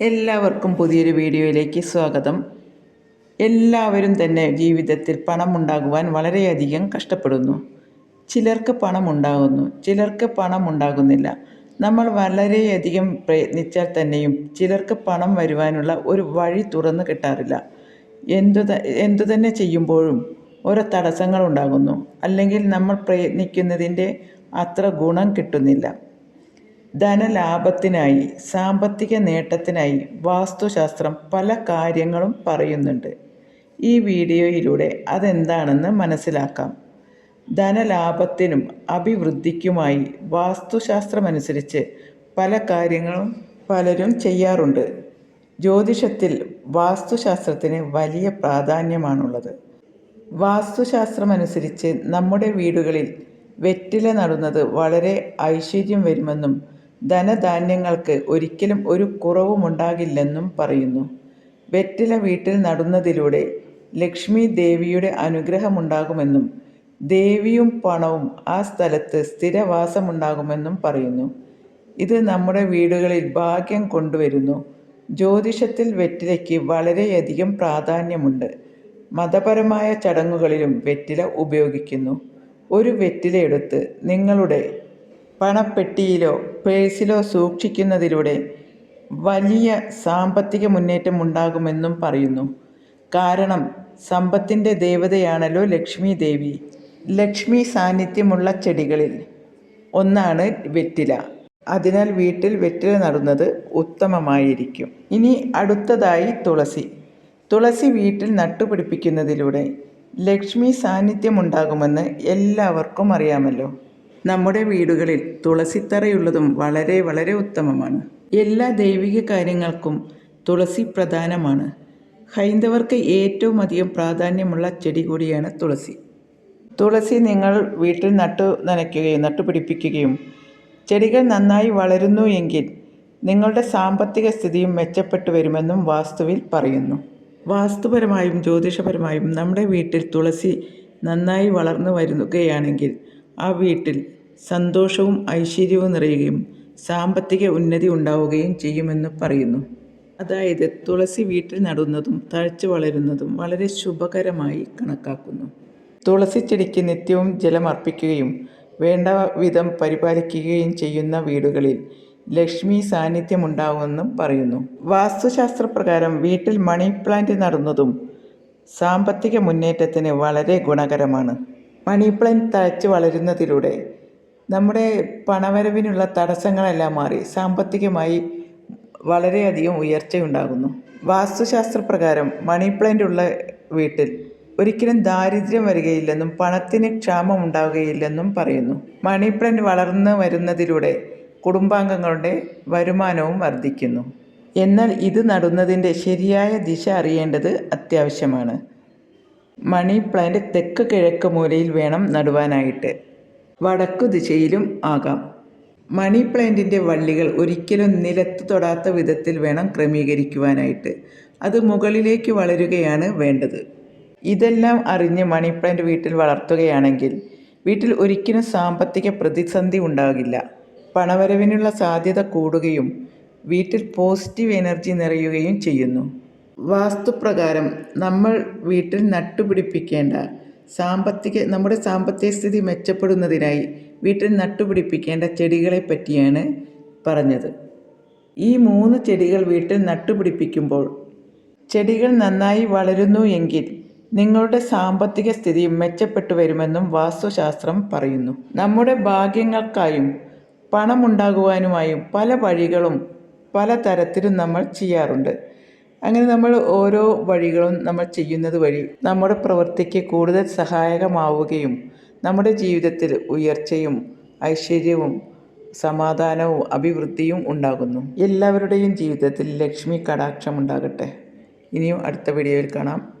എല്ലാവർക്കും പുതിയൊരു വീഡിയോയിലേക്ക് സ്വാഗതം. എല്ലാവരും തന്നെ ജീവിതത്തിൽ പണമുണ്ടാകുവാൻ വളരെയധികം കഷ്ടപ്പെടുന്നു. ചിലർക്ക് പണമുണ്ടാകുന്നു ചിലർക്ക് പണം ഉണ്ടാകുന്നില്ല നമ്മൾ വളരെയധികം പ്രയത്നിച്ചാൽ തന്നെയും ചിലർക്ക് പണം വരുവാനുള്ള ഒരു വഴി തുറന്നു കിട്ടാറില്ല. എന്തു എന്തു തന്നെ ചെയ്യുമ്പോഴും ഓരോ തടസ്സങ്ങൾ ഉണ്ടാകുന്നു അല്ലെങ്കിൽ നമ്മൾ പ്രയത്നിക്കുന്നതിന്റെ അത്ര ഗുണം കിട്ടുന്നില്ല. ധനലാഭത്തിനായി സാമ്പത്തിക നേട്ടത്തിനായി വാസ്തുശാസ്ത്രം പല കാര്യങ്ങളും പറയുന്നുണ്ട്. ഈ വീഡിയോയിലൂടെ അതെന്താണെന്ന് മനസ്സിലാക്കാം. ധനലാഭത്തിനും അഭിവൃദ്ധിക്കുമായി വാസ്തുശാസ്ത്രമനുസരിച്ച് പല കാര്യങ്ങളും പലരും ചെയ്യാറുണ്ട്. ജ്യോതിഷത്തിൽ വാസ്തുശാസ്ത്രത്തിന് വലിയ പ്രാധാന്യമാണുള്ളത്. വാസ്തുശാസ്ത്രമനുസരിച്ച് നമ്മുടെ വീടുകളിൽ വെറ്റില നടുന്നത് വളരെ ഐശ്വര്യം വരുമെന്നും ധനധാന്യങ്ങൾക്ക് ഒരിക്കലും ഒരു കുറവുമുണ്ടാകില്ലെന്നും പറയുന്നു. വെറ്റില വീട്ടിൽ നടുന്നതിലൂടെ ലക്ഷ്മി ദേവിയുടെ അനുഗ്രഹമുണ്ടാകുമെന്നും ദേവിയും പണവും ആ സ്ഥലത്ത് സ്ഥിരവാസമുണ്ടാകുമെന്നും പറയുന്നു. ഇത് നമ്മുടെ വീടുകളിൽ ഭാഗ്യം കൊണ്ടുവരുന്നു. ജ്യോതിഷത്തിൽ വെറ്റിലയ്ക്ക് വളരെയധികം പ്രാധാന്യമുണ്ട്. മതപരമായ ചടങ്ങുകളിലും വെറ്റില ഉപയോഗിക്കുന്നു. ഒരു വെറ്റിലയെടുത്ത് നിങ്ങളുടെ പണപ്പെട്ടിയിലോ പേഴ്സിലോ സൂക്ഷിക്കുന്നതിലൂടെ വലിയ സാമ്പത്തിക മുന്നേറ്റം ഉണ്ടാകുമെന്നും പറയുന്നു. കാരണം സമ്പത്തിന്റെ ദേവതയാണല്ലോ ലക്ഷ്മി ദേവി ലക്ഷ്മി സാന്നിധ്യമുള്ള ചെടികളിൽ ഒന്നാണ് വെറ്റില. അതിനാൽ വീട്ടിൽ വെറ്റില നടുന്നത് ഉത്തമമായിരിക്കും. ഇനി അടുത്തതായി തുളസി. തുളസി വീട്ടിൽ നട്ടുപിടിപ്പിക്കുന്നതിലൂടെ ലക്ഷ്മി സാന്നിധ്യമുണ്ടാകുമെന്ന് എല്ലാവർക്കും അറിയാമല്ലോ. നമ്മുടെ വീടുകളിൽ തുളസിത്തറയുള്ളതും വളരെ വളരെ ഉത്തമമാണ്. എല്ലാ ദൈവിക കാര്യങ്ങൾക്കും തുളസി പ്രധാനമാണ്. ഹൈന്ദവർക്ക് ഏറ്റവും അധികം പ്രാധാന്യമുള്ള ചെടി കൂടിയാണ് തുളസി. തുളസി നിങ്ങൾ വീട്ടിൽ നട്ടു നനയ്ക്കുകയും നട്ടുപിടിപ്പിക്കുകയും ചെടികൾ നന്നായി വളരുന്നു എങ്കിൽ നിങ്ങളുടെ സാമ്പത്തിക സ്ഥിതിയും മെച്ചപ്പെട്ടു വരുമെന്നും വാസ്തുവിൽ പറയുന്നു. വാസ്തുപരമായും ജ്യോതിഷപരമായും നമ്മുടെ വീട്ടിൽ തുളസി നന്നായി വളർന്നു വരുകയാണെങ്കിൽ ആ വീട്ടിൽ സന്തോഷവും ഐശ്വര്യവും നിറയുകയും സാമ്പത്തിക ഉന്നതി ഉണ്ടാവുകയും ചെയ്യുമെന്ന് പറയുന്നു. അതായത് തുളസി വീട്ടിൽ നടുന്നതും തഴച്ചു വളരുന്നതും വളരെ ശുഭകരമായി കണക്കാക്കുന്നു. തുളസി ചെടിക്ക് നിത്യവും ജലമർപ്പിക്കുകയും വേണ്ട വിധം പരിപാലിക്കുകയും ചെയ്യുന്ന വീടുകളിൽ ലക്ഷ്മി സാന്നിധ്യമുണ്ടാകുമെന്നും പറയുന്നു. വാസ്തുശാസ്ത്രപ്രകാരം വീട്ടിൽ മണി പ്ലാന്റ് നടുന്നതും സാമ്പത്തിക മുന്നേറ്റത്തിന് വളരെ ഗുണകരമാണ്. മണി പ്ലാന്റ് തഴച്ച് വളരുന്നതിലൂടെ നമ്മുടെ പണവരവിനുള്ള തടസ്സങ്ങളെല്ലാം മാറി സാമ്പത്തികമായി വളരെയധികം ഉയർച്ചയുണ്ടാകുന്നു. വാസ്തുശാസ്ത്രപ്രകാരം മണി പ്ലാന്റ് ഉള്ള വീട്ടിൽ ഒരിക്കലും ദാരിദ്ര്യം വരികയില്ലെന്നും പണത്തിന് ക്ഷാമം ഉണ്ടാവുകയില്ലെന്നും പറയുന്നു. മണി പ്ലാന്റ് വളർന്നു വരുന്നതിലൂടെ കുടുംബാംഗങ്ങളുടെ വരുമാനവും വർദ്ധിക്കുന്നു. എന്നാൽ ഇത് നടുന്നതിന്റെ ശരിയായ ദിശ അറിയേണ്ടത് അത്യാവശ്യമാണ്. മണി പ്ലാന്റ് തെക്ക് കിഴക്ക് മൂലയിൽ വേണം നടുവാനായിട്ട്. വടക്കു ദിശയിലും ആകാം. മണി പ്ലാന്റിന്റെ വള്ളികൾ ഒരിക്കലും നിലത്ത് തൊടാത്ത വിധത്തിൽ വേണം ക്രമീകരിക്കുവാനായിട്ട്. അത് മുകളിലേക്ക് വളരുകയാണ് വേണ്ടത്. ഇതെല്ലാം അറിഞ്ഞ് മണി പ്ലാന്റ് വീട്ടിൽ വളർത്തുകയാണെങ്കിൽ വീട്ടിൽ ഒരിക്കലും സാമ്പത്തിക പ്രതിസന്ധി ഉണ്ടാകില്ല. പണവരവിനുള്ള സാധ്യത കൂടുകയും വീട്ടിൽ പോസിറ്റീവ് എനർജി നിറയുകയും ചെയ്യുന്നു. വാസ്തുപ്രകാരം നമ്മൾ വീട്ടിൽ നട്ടുപിടിപ്പിക്കേണ്ട സാമ്പത്തിക നമ്മുടെ സാമ്പത്തിക സ്ഥിതി മെച്ചപ്പെടുന്നതിനായി വീട്ടിൽ നട്ടുപിടിപ്പിക്കേണ്ട ചെടികളെ പറ്റിയാണ് പറഞ്ഞത്. ഈ മൂന്ന് ചെടികൾ വീട്ടിൽ നട്ടുപിടിപ്പിക്കുമ്പോൾ ചെടികൾ നന്നായി വളരുന്നു എങ്കിൽ നിങ്ങളുടെ സാമ്പത്തിക സ്ഥിതി മെച്ചപ്പെട്ടു വരുമെന്നും വാസ്തുശാസ്ത്രം പറയുന്നു. നമ്മുടെ ഭാഗ്യങ്ങൾക്കായും പണമുണ്ടാകുവാനുമായും പല വഴികളും പല തരത്തിലും നമ്മൾ ചെയ്യാറുണ്ട്. അങ്ങനെ നമ്മൾ ഓരോ വഴികളും നമ്മൾ ചെയ്യുന്നത് വഴി നമ്മുടെ പ്രവൃത്തിക്ക് കൂടുതൽ സഹായകമാവുകയും നമ്മുടെ ജീവിതത്തിൽ ഉയർച്ചയും ഐശ്വര്യവും സമാധാനവും അഭിവൃദ്ധിയും ഉണ്ടാകുന്നു. എല്ലാവരുടെയും ജീവിതത്തിൽ ലക്ഷ്മി കടാക്ഷം ഉണ്ടാകട്ടെ. ഇനിയും അടുത്ത വീഡിയോയിൽ കാണാം.